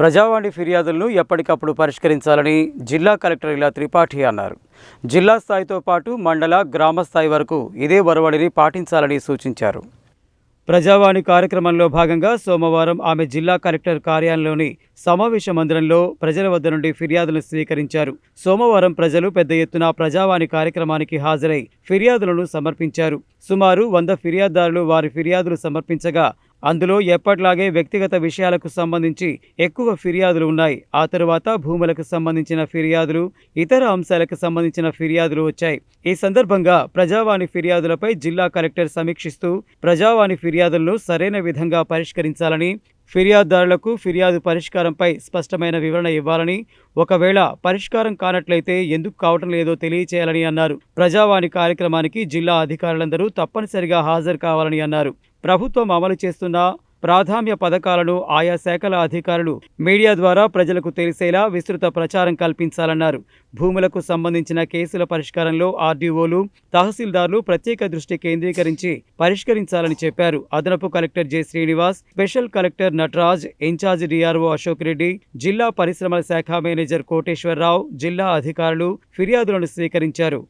ప్రజావాణి ఫిర్యాదులను ఎప్పటికప్పుడు పరిష్కరించాలని జిల్లా కలెక్టర్ ఇలా త్రిపాఠి అన్నారు. జిల్లా స్థాయితో పాటు మండల గ్రామ స్థాయి వరకు ఇదే ఒరవడిని పాటించాలని సూచించారు. ప్రజావాణి కార్యక్రమంలో భాగంగా సోమవారం ఆమె జిల్లా కలెక్టర్ కార్యాలయంలోని సమావేశ మందిరంలో ప్రజల వద్ద నుండి ఫిర్యాదులను స్వీకరించారు. సోమవారం ప్రజలు పెద్ద ఎత్తున ప్రజావాణి కార్యక్రమానికి హాజరై ఫిర్యాదులను సమర్పించారు. సుమారు వంద ఫిర్యాదుదారులు వారి ఫిర్యాదులు సమర్పించగా అందులో ఎప్పట్లాగే వ్యక్తిగత విషయాలకు సంబంధించి ఎక్కువ ఫిర్యాదులు ఉన్నాయి. ఆ తరువాత భూములకు సంబంధించిన ఫిర్యాదులు ఇతర అంశాలకు సంబంధించిన ఫిర్యాదులు వచ్చాయి. ఈ సందర్భంగా ప్రజావాణి ఫిర్యాదులపై జిల్లా కలెక్టర్ సమీక్షిస్తూ ప్రజావాణి ఫిర్యాదులను సరైన విధంగా పరిష్కరించాలని ఫిర్యాదుదారులకు ఫిర్యాదు పరిష్కారంపై స్పష్టమైన వివరణ ఇవ్వాలని ఒకవేళ పరిష్కారం కానట్లయితే ఎందుకు కావటం లేదో తెలియచేయాలని అన్నారు. ప్రజావాణి కార్యక్రమానికి జిల్లా అధికారులందరూ తప్పనిసరిగా హాజరు కావాలని అన్నారు. ప్రభుత్వం అమలు చేస్తున్న ప్రాధాన్య పథకాలను ఆయా శాఖల అధికారులు మీడియా ద్వారా ప్రజలకు తెలిసేలా విస్తృత ప్రచారం కల్పించాలన్నారు. భూములకు సంబంధించిన కేసుల పరిష్కారంలో ఆర్డీఓలు తహసీల్దార్లు ప్రత్యేక దృష్టి కేంద్రీకరించి పరిష్కరించాలని చెప్పారు. అదనపు collector J. Srinivas special collector Nataraj incharge DRO Ashok Reddy జిల్లా పరిశ్రమల శాఖ మేనేజర్ కోటేశ్వరరావు జిల్లా అధికారులు ఫిర్యాదులను స్వీకరించారు.